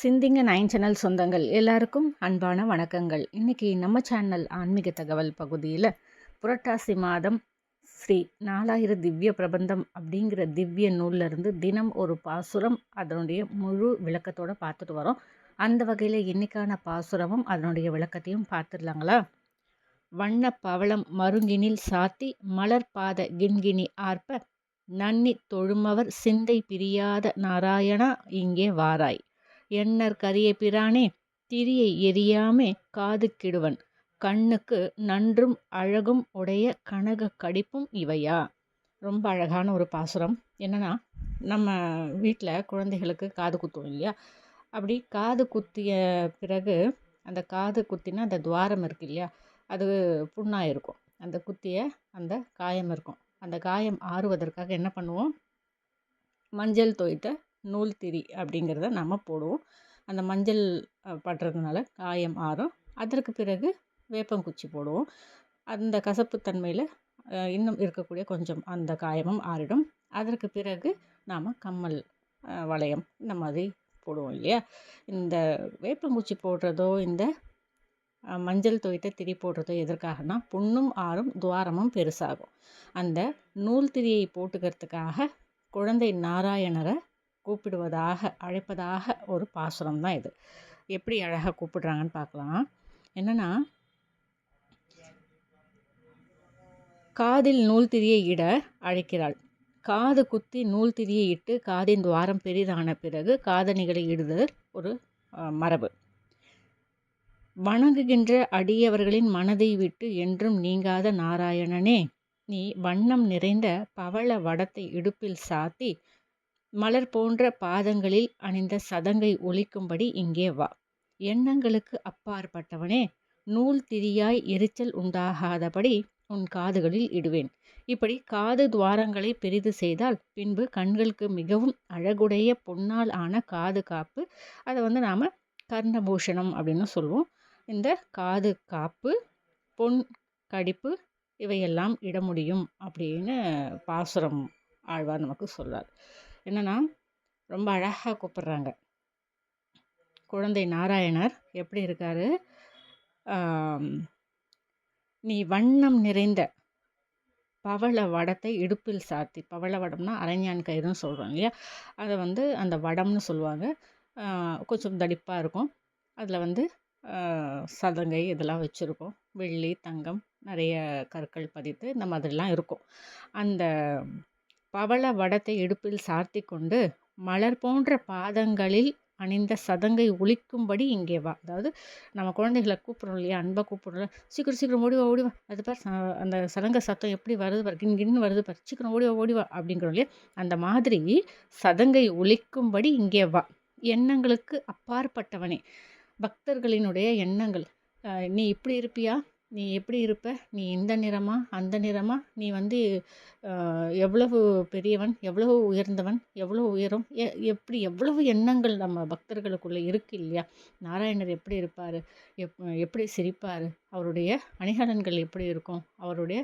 சிந்திங்க nine channel சொந்தங்கள் எல்லாருக்கும் அன்பான வணக்கங்கள். இன்றைக்கி நம்ம சேனல் ஆன்மீக தகவல் பகுதியில் புரட்டாசி மாதம் ஸ்ரீ நாலாயிர திவ்ய பிரபந்தம் அப்படிங்கிற திவ்ய நூல்லிருந்து தினம் ஒரு பாசுரம் அதனுடைய முழு விளக்கத்தோட பார்த்துட்டு வரோம். அந்த வகையில் இன்னைக்கான பாசுரமும் அதனுடைய விளக்கத்தையும் பார்த்துடலாங்களா? வண்ண பவளம் மருங்கினில் சாத்தி மலர் பாத கிண்கிணி ஆர்ப்ப நன்னி தொழுமவர் சிந்தை பிரியாத நாராயணா இங்கே வாராய். எண்ணற் கரிய பிரானே திரியை எரியாமே காது கிடுவன் கண்ணுக்கு நன்றும் அழகும் உடைய கனக கடிப்பும் இவையா? ரொம்ப அழகான ஒரு பாசுரம். என்னென்னா நம்ம வீட்டில் குழந்தைகளுக்கு காது குத்துவோம் இல்லையா? அப்படி காது குத்திய பிறகு அந்த காது குத்தினா அந்த துவாரம் இருக்கு இல்லையா? அது புண்ணாக இருக்கும். அந்த குத்திய அந்த காயம் இருக்கும். அந்த காயம் ஆறுவதற்காக என்ன பண்ணுவோம்? மஞ்சள் தோய்த்த நூல் திரி அப்படிங்கிறத நம்ம போடுவோம். அந்த மஞ்சள் படுறதுனால காயம் ஆறும். அதற்கு பிறகு வேப்பங்குச்சி போடுவோம். அந்த கசப்புத்தன்மையில் இன்னும் இருக்கக்கூடிய கொஞ்சம் அந்த காயமும் ஆறிடும். அதற்கு பிறகு நாம் கம்மல் வளையம் இந்த மாதிரி போடுவோம் இல்லையா? இந்த வேப்பங்குச்சி போடுறதோ இந்த மஞ்சள் துவைத்த திரி போடுறதோ எதற்காகனா புண்ணும் ஆறும் துவாரமும் பெருசாகும். அந்த நூல் திரியை போட்டுக்கிறதுக்காக குழந்தை நாராயணரை கூப்பிடுவதாக அழைப்பதாக ஒரு பாசுரம் தான் இது. எப்படி அழகாக கூப்பிடுறாங்கன்னு பார்க்கலாம். என்னென்னா காதில் நூல் திரியை இட அழைக்கிறாள். காது குத்தி நூல் திரியை இட்டு காதின் துவாரம் பெரிதான பிறகு காதணிகளை இடுதல் ஒரு மரபு. வணங்குகின்ற அடியவர்களின் மனதை விட்டு என்றும் நீங்காத நாராயணனே நீ வண்ணம் நிறைந்த பவள வடத்தை இடுப்பில் சாத்தி மலர் போன்ற பாதங்களில் அணிந்த சதங்கை ஒழிக்கும்படி இங்கே வா. எண்ணங்களுக்கு அப்பாற்பட்டவனே நூல் திரியாய் எரிச்சல் உண்டாகாதபடி உன் காதுகளில் இடுவேன். இப்படி காது துவாரங்களை பெரிது செய்தால் பின்பு கண்களுக்கு மிகவும் அழகுடைய பொன்னால் ஆன காது காப்பு அதை வந்து நாம் கர்ணபூஷணம் அப்படின்னு சொல்லுவோம். இந்த காது காப்பு பொன் கடிப்பு இவையெல்லாம் இட முடியும் அப்படின்னு பாசுரம் ஆழ்வார் நமக்கு சொல்கிறார் என்னென்னா ரொம்ப அழகாக கூப்பிட்றாங்க. குழந்தை நாராயணர் எப்படி இருக்கார்? நீ வண்ணம் நிறைந்த பவள வடத்தை இடுப்பில் சாத்தி பவள வடம்னா அரைஞான் கயிறுன்னு சொல்கிறோம் இல்லையா? அதை வந்து அந்த வடம்னு சொல்லுவாங்க. கொஞ்சம் தடிப்பாக இருக்கும். அதில் வந்து சதங்கை இதெல்லாம் வச்சுருக்கோம். வெள்ளி தங்கம் நிறைய கற்கள் பதித்து இந்த மாதிரிலாம் இருக்கும். அந்த பவள வடத்தை இடுப்பில் சார்த்தி கொண்டு மலர் போன்ற பாதங்களில் அணிந்த சதங்கை ஒழிக்கும்படி இங்கே வா. அதாவது நம்ம குழந்தைகளை கூப்பிட்றோம் இல்லையா? அன்பாக கூப்பிட்றோம் சீக்கிரம் சீக்கிரம் ஓடிவா ஓடிவா அது பார் அந்த சதங்க சத்தம் எப்படி வருது பார்? கின் கின்னு வருது பார். சீக்கிரம் ஓடிவா ஓடிவா அப்படிங்கிறோம் இல்லையா? அந்த மாதிரி சதங்கை ஒழிக்கும்படி இங்கே வா. எண்ணங்களுக்கு அப்பாற்பட்டவனே. பக்தர்களினுடைய எண்ணங்கள். நீ இப்படி இருப்பியா? நீ எப்படி இருப்ப? நீ இந்த நிறமா? அந்த நிறமா? நீ வந்து எவ்வளவு பெரியவன்? எவ்வளவு உயர்ந்தவன்? எவ்வளோ உயரம்? எ எப்படி? எவ்வளவு எண்ணங்கள் நம்ம பக்தர்களுக்குள்ளே இருக்கு இல்லையா? நாராயணர் எப்படி இருப்பார்? எப் எப்படி சிரிப்பார்? அவருடைய அணிகலன்கள் எப்படி இருக்கும்? அவருடைய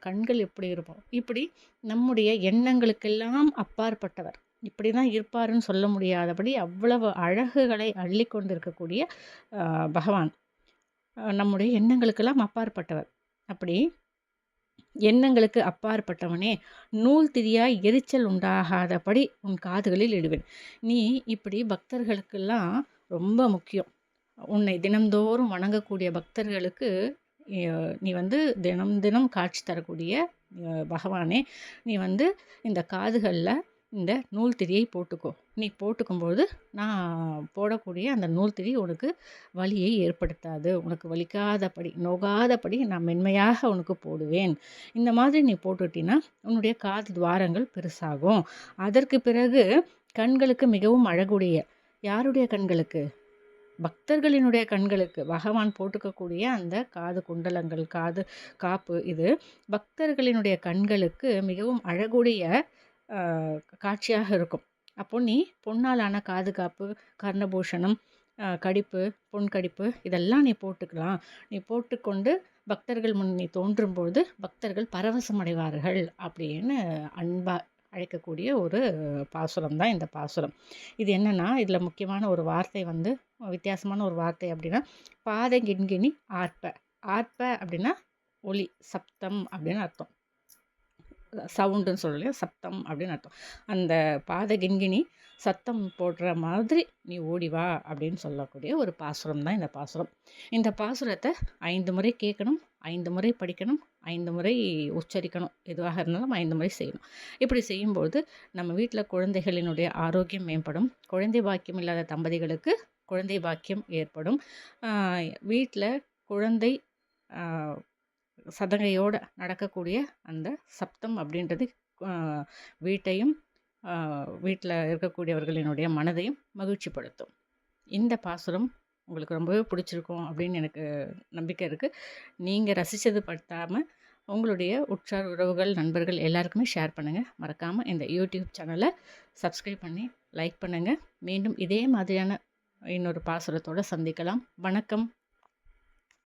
கண்கள் எப்படி இருக்கும்? இப்படி நம்முடைய எண்ணங்களுக்கெல்லாம் அப்பாற்பட்டவர். இப்படி தான் இருப்பாருன்னு சொல்ல முடியாதபடி அவ்வளவு அழகுகளை அள்ளி கொண்டிருக்கக்கூடிய பகவான். நம்முடைய எண்ணங்களுக்கெல்லாம் அப்பாற்பட்டவர். அப்படி எண்ணங்களுக்கு அப்பாற்பட்டவனே நூல் திரியாய் எரிச்சல் உண்டாகாதபடி உன் காதுகளில் இடுவேன். நீ இப்படி பக்தர்களுக்கெல்லாம் ரொம்ப முக்கியம். உன்னை தினந்தோறும் வணங்கக்கூடிய பக்தர்களுக்கு நீ வந்து தினம் தினம் காட்சி தரக்கூடிய பகவானே நீ வந்து இந்த காதுகளில் இந்த நூல் திரியை போட்டுக்கோ. நீ போட்டுக்கும்போது நான் போடக்கூடிய அந்த நூல் திரி உனக்கு வலியை ஏற்படுத்தாது. உனக்கு வலிக்காதபடி நோகாதபடி நான் மென்மையாக உனக்கு போடுவேன். இந்த மாதிரி நீ போட்டுட்டினா உன்னுடைய காது துவாரங்கள் பெருசாகும். அதற்கு பிறகு கண்களுக்கு மிகவும் அழகுடைய யாருடைய கண்களுக்கு? பக்தர்களினுடைய கண்களுக்கு. பகவான் போட்டுக்கக்கூடிய அந்த காது குண்டலங்கள் காது காப்பு இது பக்தர்களினுடைய கண்களுக்கு மிகவும் அழகுடைய காட்சியாக இருக்கும். அப்போ நீ பொன்னாலான காதுகாப்பு கர்ணபூஷணம் கடிப்பு பொன் கடிப்பு இதெல்லாம் நீ போட்டுக்கலாம். நீ போட்டுக்கொண்டு பக்தர்கள் முன் நீ தோன்றும்போது பக்தர்கள் பரவசம் அடைவார்கள் அப்படின்னு அன்பா அழைக்கக்கூடிய ஒரு பாசுரம் தான் இந்த பாசுரம். இது என்னென்னா இதில் முக்கியமான ஒரு வார்த்தை வந்து வித்தியாசமான ஒரு வார்த்தை அப்படின்னா பாதை கிண்கிணி ஆர்ப்ப. ஆர்ப்ப அப்படின்னா ஒலி சப்தம் அப்படின்னு அர்த்தம். சவுண்டுன்னு சொல்லலையா சத்தம் அப்படின்னு அர்த்தம். அந்த பாத கிண்கிணி சத்தம் போடுற மாதிரி நீ ஓடி வா அப்படின்னு சொல்லக்கூடிய ஒரு பாசுரம் தான் இந்த பாசுரம். இந்த பாசுரத்தை ஐந்து முறை கேட்கணும் ஐந்து முறை படிக்கணும் ஐந்து முறை உச்சரிக்கணும். எதுவாக இருந்தாலும் ஐந்து முறை செய்யணும். இப்படி செய்யும்போது நம்ம வீட்டில் குழந்தைகளினுடைய ஆரோக்கியம் மேம்படும். குழந்தை பாக்கியம் இல்லாத தம்பதிகளுக்கு குழந்தை பாக்கியம் ஏற்படும். வீட்டில் குழந்தை சதங்கையோடு நடக்கக்கூடிய அந்த சப்தம் அப்படின்றது வீட்டையும் வீட்டில் இருக்கக்கூடியவர்களினுடைய மனதையும் மகிழ்ச்சிப்படுத்தும். இந்த பாசுரம் உங்களுக்கு ரொம்பவே பிடிச்சிருக்கும் அப்படின்னு எனக்கு நம்பிக்கை இருக்குது நீங்கள் ரசித்தது படுத்தாமல் உங்களுடைய உற்றார் உறவுகள் நண்பர்கள் எல்லாருக்குமே ஷேர் பண்ணுங்கள் மறக்காமல் இந்த யூடியூப் சேனலை சப்ஸ்கிரைப் பண்ணி லைக் பண்ணுங்கள் மீண்டும் இதே மாதிரியான இன்னொரு பாசுரத்தோடு சந்திக்கலாம். வணக்கம்.